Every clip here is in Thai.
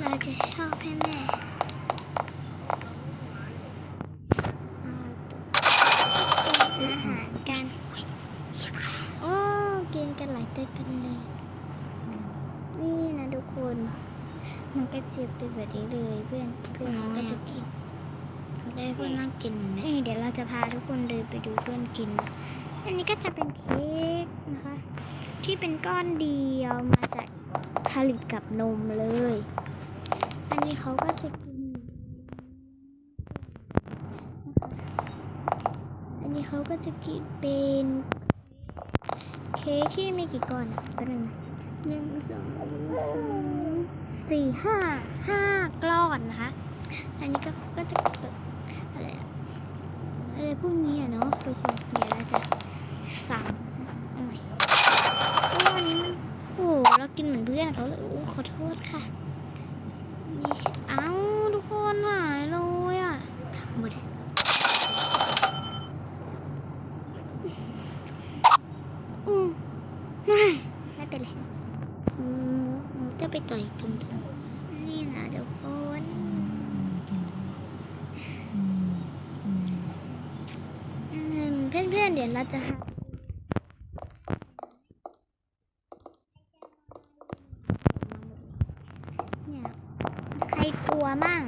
เราจะชอบให้แม่เอาอาหารกัน โอ้กินกันหลายตัวกันเลย นี่นะทุกคน มันก็จะเป็นแบบนี้เลยเพื่อนเพื่อนมันก็จะกินได้เพื่อนนั่งกินไหมนี่เดี๋ยวเราจะพาทุกคนเดินไปดูเพื่อนกิน อันนี้ก็จะเป็นเค้กนะคะ ที่เป็นก้อนเดียวมาจากผลิตกับนมเลย อันนี้เขาก็จะกิน อันนี้เขาก็จะกินเป็นเค้กที่มีกี่ก้อนอะก็หนึ่งหนึ่งสองสามสี่ห้าห้าก้อนนะคะ อันนี้ก็ก็จะอะไรอะไรพวกนี้อะเนาะทุกคนเดี๋ยวเราจะสั่งอันนี้มันโอ้เรากินเหมือนเพื่อนเขาเลยโอ้ขอโทษค่ะนี่ใช่เอ้าทุกคนหายเลยอะ ทั้งหมด อืมไม่ไม่เป็นไร อืม จะไปต่อยตรงนี่นะทุกคนอืมเพื่อนๆเดี๋ยวเราจะหาเนี่ยใครกลัวมั่ง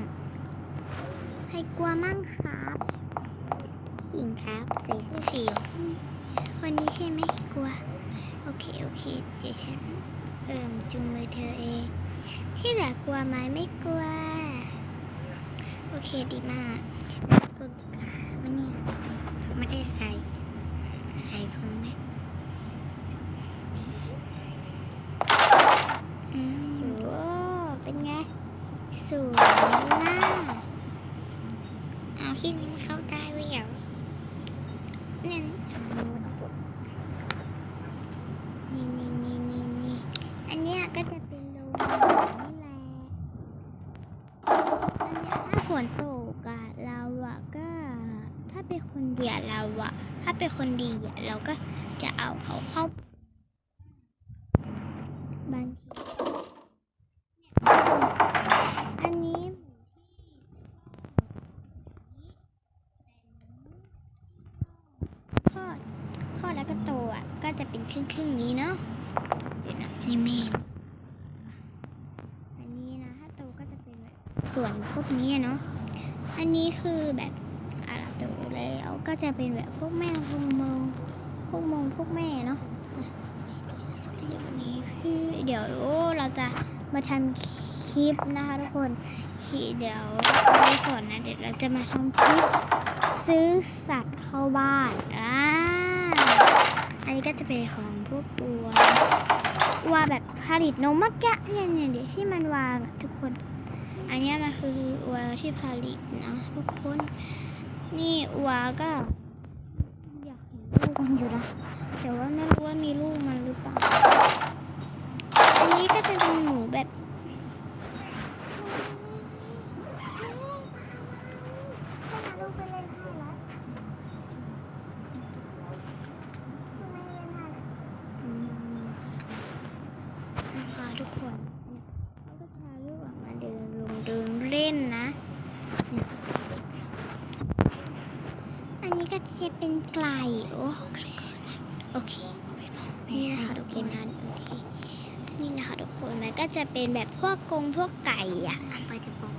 ใครกลัวมั่งครับหญิงครับใส่เสื้อสีคนนี้ใช่ไหมกลัว โอเค โอเค เดี๋ยวฉัน เอิ่มจุงมือเธอเอง ที่หลือกลัวไหมไม่กลัว โอเคดีมากต้นขามันเนี่ยไม่ได้ใส่ ใส่พิ่งไหมอืมโอ้เป็นไง สวยมาก เอาขี้นี้มันเข้าได้ไว้เหรอ เนี่ยนี่นี่นี่นี่นี่อันเนี้ย ก็จะเป็นรงหนังนี่แหละอันนี้ถ้าฝนตกอะเราอะก็ ถ้าเป็นคนเดียวเราอะถ้าเป็นคนดีอะเราก็จะเอาเขาเข้าบ้านอันนี้ทอดทอดแล้วก็โตอะก็จะเป็นครึ่งครึ่งๆนี้เนาะเดี๋ยวนะนี่แม่ อันนี้นะ ถ้าโตก็จะเป็นแบบ ส่วนพวกนี้เนาะ อันนี้คือแบบอะไรโตแล้วก็จะเป็นแบบพวกแม่พวกมงพวกมงพวกแม่เนาะเดี๋ยวนี้คือเดี๋ยวเราจะมาทำคลิปนะคะทุกคนทีเดี๋ยวไว้ก่อนนะเดี๋ยวเราจะมาทำคลิปซื้อสัตว์เข้าบ้านอ่าอันนี้ก็จะเป็นของพวกตัววัวแบบผลิตนมเมื่อกี้เนี่ยเนี่ยเดี๋ยวที่มันวางทุกคน อันนี้มันคือวัวที่ผลิตนะทุกคน นี่วัวก็ อยากเห็นลูกมันอยู่นะแต่ว่าไม่รู้ว่ามีลูกมันหรือเปล่าอันนี้ก็จะเป็นหนูแบบ ลูกไปเล่นให้แล้วนะคะทุกคนเขาก็พาลูกออกมาเดินลงเดินเล่นนะเนี่ย อันนี้ก็จะเป็นไก่โอ้โอเคนี่นะคะทุกคนนะโอเคนี่นะคะทุกคนมันก็จะเป็นแบบพวกกรงพวกไก่อะไปจะบอก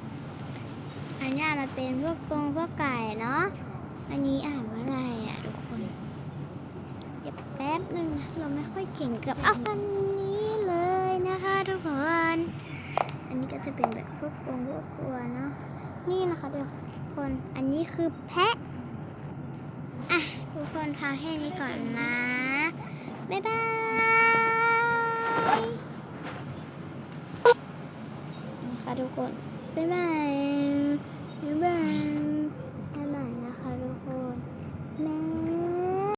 อันเนี้ยมันเป็นพวกกรงพวกไก่เนาะอันนี้อ่านว่าอะไรอะทุกคนเดี๋ยวแป๊บนึงนะเราไม่ค่อยเก่งกับเอาอันนี้เลยนะคะทุกคน อันนี้ก็จะเป็นแบบพวกกรงพวกกลัวเนาะนี่นะคะทุกคนอันนี้คือแพะอะ ทุกคนพากแค่นี้ก่อนนะ บ๊ายบายนะคะทุกคน บ๊ายบาย บ๊ายบาย